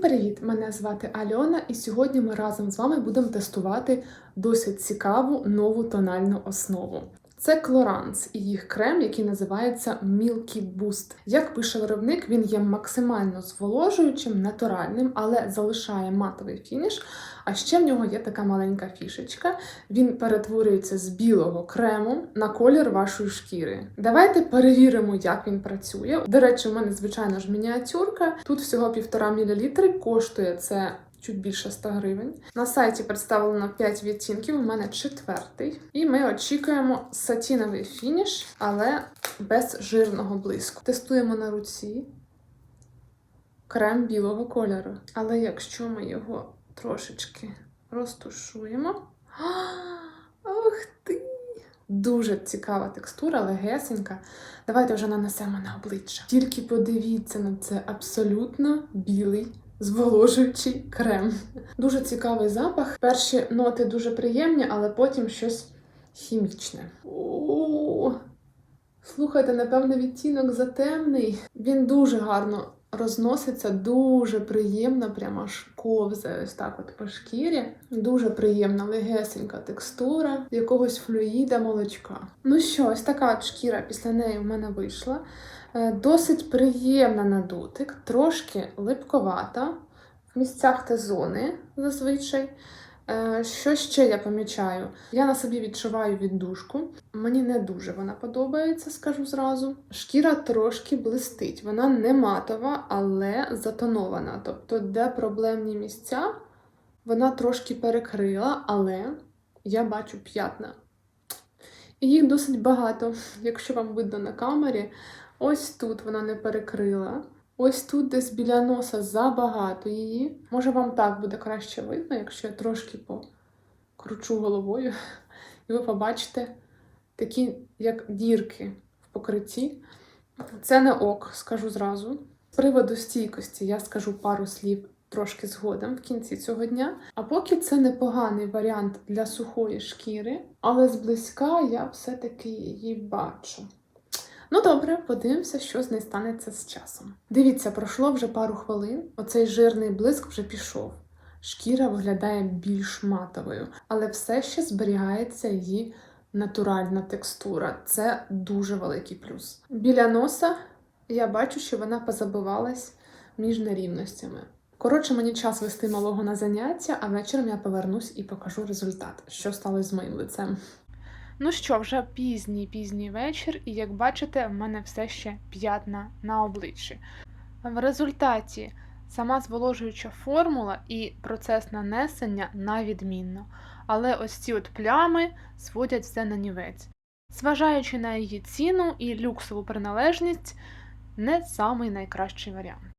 привіт! Мене звати Альона, і сьогодні ми разом з вами будемо тестувати досить цікаву нову тональну основу. Це Клоранс і їх крем, який називається Milky Boost. Як пише виробник, він є максимально зволожуючим, натуральним, але залишає матовий фініш. А ще в нього є така маленька фішечка. Він перетворюється з білого крему на колір вашої шкіри. Давайте перевіримо, як він працює. До речі, у мене звичайно ж мініатюрка. Тут всього півтора мл, коштує це. Чуть більше 100 гривень. На сайті представлено 5 відтінків, у мене четвертий. І ми очікуємо сатіновий фініш, але без жирного блиску. Тестуємо на руці крем білого кольору. Але якщо ми його трошечки розтушуємо. Ох ти! Дуже цікава текстура, легесенька. Давайте вже нанесемо на обличчя. Тільки подивіться на це абсолютно білий зволожуючий крем. Дуже цікавий запах. Перші ноти дуже приємні, але потім щось хімічне. О, слухайте, напевно, відтінок затемний. Він дуже гарно розноситься, дуже приємно, прямо аж ковзає ось так от по шкірі. Дуже приємна, легесенька текстура якогось флюїда молочка. Ну що, ось така от шкіра після неї в мене вийшла. Е, Досить приємна на дотик, трошки липковата в місцях та зони зазвичай. Е, Що ще я помічаю? Я на собі відчуваю віддушку. Мені не дуже вона подобається, скажу зразу. Шкіра трошки блистить. Вона не матова, але затонована. Тобто, де проблемні місця, вона трошки перекрила, але я бачу п'ятна. І їх досить багато, якщо вам видно на камері. Ось тут вона не перекрила. Ось тут десь біля носа забагато її. Може, вам так буде краще видно, якщо я трошки покручу головою, і ви побачите такі, як дірки в покритті. Це не ок, скажу зразу. З приводу стійкості я скажу пару слів трошки згодом в кінці цього дня. А поки це непоганий варіант для сухої шкіри, але зблизька я все-таки її бачу. Ну добре, подивимося, що з нею станеться з часом. Дивіться, пройшло вже пару хвилин. Оцей жирний блиск вже пішов. Шкіра виглядає більш матовою, але все ще зберігається її натуральна текстура. Це дуже великий плюс. Біля носа я бачу, що вона позабивалась між нерівностями. Коротше, мені час вести малого на заняття, а вечором я повернусь і покажу результат, що сталося з моїм лицем. Ну що, вже пізній пізній вечір, і як бачите, в мене все ще п'ятна на обличчі. В результаті сама зволожуюча формула і процес нанесення на відмінно. Але ось ці от плями зводять все на нівець. Зважаючи на її ціну і люксову приналежність, не самий найкращий варіант.